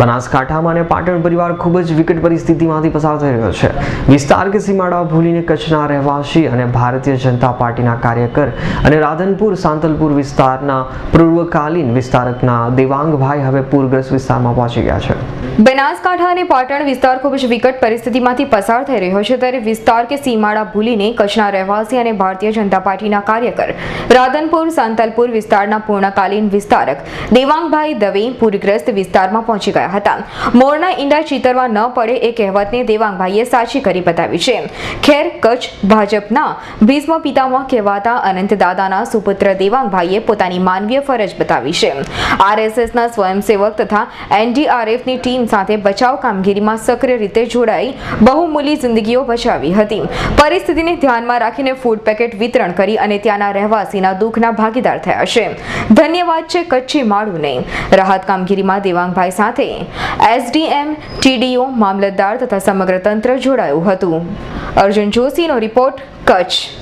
બનાસકાંઠામાં અને પાટણ પરિવાર ખૂબ જ વિકટ પરિસ્થિતિમાંથી પસાર થઈ રહ્યો છે. વિસ્તાર કે સીમાડા ભૂલીને કચ્છના રહેવાસી અને ભારતીય જનતા પાર્ટીના કાર્યકર અને રાધનપુર, સાંતલપુર વિસ્તારના પૂર્વકાલીન વિસ્તારકના દેવાંગભાઈ હવે પૂરગ્રસ્ત વિસ્તારમાં પહોંચી ગયા છે. બનાસકાંઠા અને પાટણ વિસ્તાર ખૂબ જ વિકટ પરિસ્થિતિમાંથી પસાર થઈ રહ્યો છે ત્યારે વિસ્તાર કે સીમાડા ભૂલીને કચ્છના રહેવાસી અને ભારતીય જનતા પાર્ટીના કાર્યકર, રાધનપુર, સાંતલપુર વિસ્તારના પૂર્ણકાલીન વિસ્તારક દેવાંગભાઈ દવે પૂરગ્રસ્ત વિસ્તારમાં પહોંચી ગયા હતા. મોરના ઈંડા ચિતરવા ન પડે એ કહેવતને દેવાંગભાઈએ સાચી કરી બતાવી છે. ખેર, કચ્છ, ભાજપના ભીષ્મ પિતામાં કહેવાતા અનંત દાદાના સુપુત્ર દેવાંગભાઈએ પોતાની માનવીય ફરજ બતાવી છે. આરએસએસના સ્વયંસેવક તથા એનડીઆરએફની ટીમ સાથે બચાવ કામગીરીમાં સક્રિય રીતે જોડાઈ બહુમૂલી જિંદગીઓ બચાવી હતી. પરિસ્થિતિને ધ્યાનમાં રાખીને ફૂડ પેકેટ વિતરણ કરી અને ત્યાંના રહેવાસીના દુઃખના ભાગીદાર થયા છે. ધન્યવાદ છે કચ્છી માળુને. રાહત કામગીરીમાં દેવાંગભાઈ સાથે એસડીએમ ટીડીઓ મામલતદાર તથા સમગ્ર તંત્ર જોડાયું હતું. અર્જુન જોશીનો રિપોર્ટ કચ્છ.